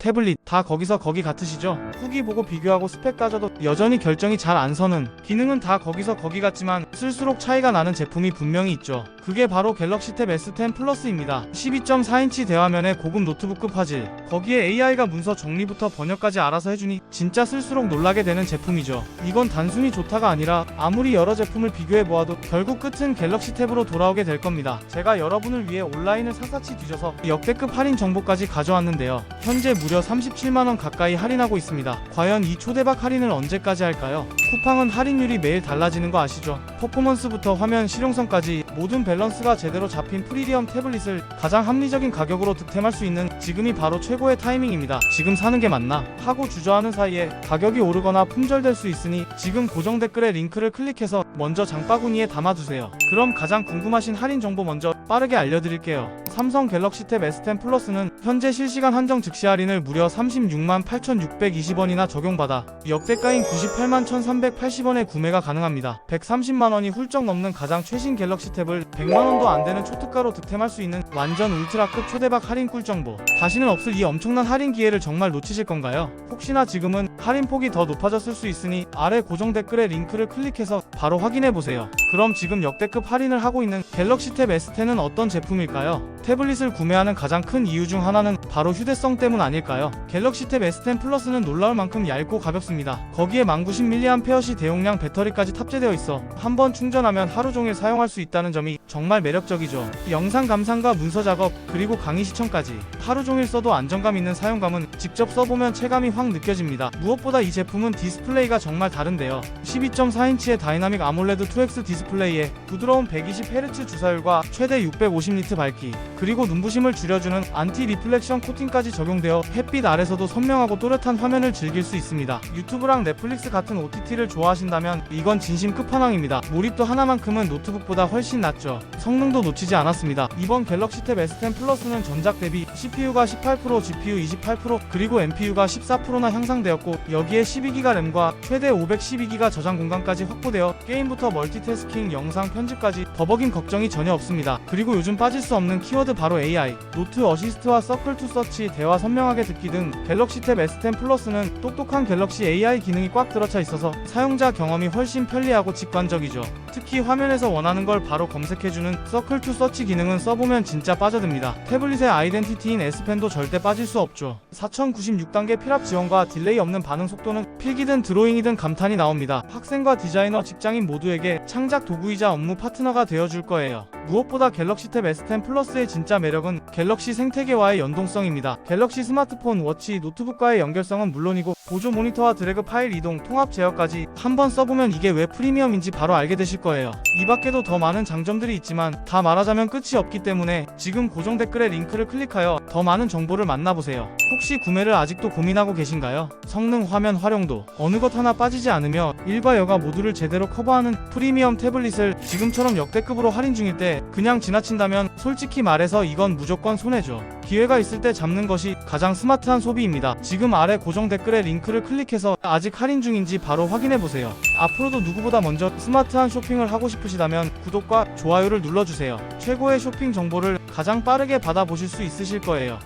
태블릿 다 거기서 거기 같으시죠? 후기 보고 비교하고 스펙 따져도 여전히 결정이 잘 안 서는 기능은 다 거기서 거기 같지만 쓸수록 차이가 나는 제품이 분명히 있죠. 그게 바로 갤럭시 탭 S10 플러스입니다. 12.4인치 대화면에 고급 노트북급 화질 거기에 AI가 문서 정리부터 번역까지 알아서 해주니 진짜 쓸수록 놀라게 되는 제품이죠. 이건 단순히 좋다가 아니라 아무리 여러 제품을 비교해보아도 결국 끝은 갤럭시 탭으로 돌아오게 될 겁니다. 제가 여러분을 위해 온라인을 샅샅이 뒤져서 역대급 할인 정보까지 가져왔는데요. 현재 무려 37만원 가까이 할인하고 있습니다. 과연 이 초대박 할인을 언제까지 할까요? 쿠팡은 할인율이 매일 달라지는 거 아시죠? 퍼포먼스부터 화면 실용성까지 모든 밸런스가 제대로 잡힌 프리미엄 태블릿을 가장 합리적인 가격으로 득템할 수 있는 지금이 바로 최고의 타이밍입니다. 지금 사는 게 맞나? 하고 주저하는 사이에 가격이 오르거나 품절될 수 있으니 지금 고정 댓글에 링크를 클릭해서 먼저 장바구니에 담아두세요. 그럼 가장 궁금하신 할인 정보 먼저 빠르게 알려드릴게요. 삼성 갤럭시 탭 S10 플러스는 현재 실시간 한정 즉시 할인을 무려 36만 8,620원이나 적용받아 역대가인 98만 1,380원에 구매가 가능합니다. 130만 원이 훌쩍 넘는 가장 최신 갤럭시 탭을 100만 원도 안 되는 초특가로 득템할 수 있는 완전 울트라급 초대박 할인 꿀 정보. 다시는 없을 이 엄청난 할인 기회를 정말 놓치실 건가요? 혹시나 지금은 할인 폭이 더 높아졌을 수 있으니 아래 고정 댓글에 링크를 클릭해서 바로 확인해 보세요. 그럼 지금 역대급 할인을 하고 있는 갤럭시 탭 S10은 어떤 제품일까요? 태블릿을 구매하는 가장 큰 이유 중 하나는 바로 휴대성 때문 아닐까요? 갤럭시 탭 S10 플러스는 놀라울 만큼 얇고 가볍습니다. 거기에 1090mAh 대용량 배터리까지 탑재되어 있어 한 번 충전하면 하루 종일 사용할 수 있다는 점이 정말 매력적이죠. 영상 감상과 문서 작업 그리고 강의 시청까지 하루 종일 써도 안정감 있는 사용감은 직접 써보면 체감이 확 느껴집니다. 무엇보다 이 제품은 디스플레이가 정말 다른데요. 12.4인치의 다이나믹 아몰레드 2X 디스플레이에 부드러운 120Hz 주사율과 최대 650니트 밝기 그리고 눈부심을 줄여주는 안티 리플렉션 코팅까지 적용되어 햇빛 아래서도 선명하고 또렷한 화면을 즐길 수 있습니다. 유튜브랑 넷플릭스 같은 OTT를 좋아하신다면 이건 진심 끝판왕입니다. 몰입도 하나만큼은 노트북보다 훨씬 낫죠. 성능도 놓치지 않았습니다. 이번 갤럭시 탭 S10 플러스는 전작 대비 CPU가 18%, GPU 28%, 그리고 NPU가 14%나 향상되었고 여기에 12기가 램과 최대 512기가 저장 공간까지 확보되어 게임부터 멀티태스킹, 영상 편집까지 버벅임 걱정이 전혀 없습니다. 그리고 요즘 빠질 수 없는 키워드 바로 AI, 노트 어시스트와 서클 투 서치, 대화 선명하게 듣기 등 갤럭시 탭 S10 플러스는 똑똑한 갤럭시 AI 기능이 꽉 들어차 있어서 사용자 경험이 훨씬 편리하고 직관적이죠. 특히 화면에서 원하는 걸 바로 검색해주는 서클 투 서치 기능은 써보면 진짜 빠져듭니다. 태블릿의 아이덴티티인 S펜도 절대 빠질 수 없죠. 4096단계 필압 지원과 딜레이 없는 반응 속도는 필기든 드로잉이든 감탄이 나옵니다. 학생과 디자이너, 직장인 모두에게 창작 도구이자 업무 파트너가 되어줄 거예요. 무엇보다 갤럭시 탭 S10 플러스의 진짜 매력은 갤럭시 생태계와의 연동성입니다. 갤럭시 스마트폰, 워치, 노트북과의 연결성은 물론이고 보조 모니터와 드래그 파일 이동, 통합 제어까지 한번 써보면 이게 왜 프리미엄인지 바로 알게 되실 거예요. 이 밖에도 더 많은 장점들이 있지만 다 말하자면 끝이 없기 때문에 지금 고정 댓글에 링크를 클릭하여 더 많은 정보를 만나보세요. 혹시 구매를 아직도 고민하고 계신가요? 성능, 화면 활용도 어느 것 하나 빠지지 않으며 일과 여가 모두를 제대로 커버하는 프리미엄 태블릿을 지금처럼 역대급으로 할인 중일 때 그냥 지나친다면 솔직히 말해서 이건 무조건 손해죠. 기회가 있을 때 잡는 것이 가장 스마트한 소비입니다. 지금 아래 고정 댓글에 링크를 클릭해서 아직 할인 중인지 바로 확인해 보세요. 앞으로도 누구보다 먼저 스마트한 쇼핑을 하고 싶으시다면 구독과 좋아요를 눌러주세요. 최고의 쇼핑 정보를 가장 빠르게 받아보실 수 있으실 거예요.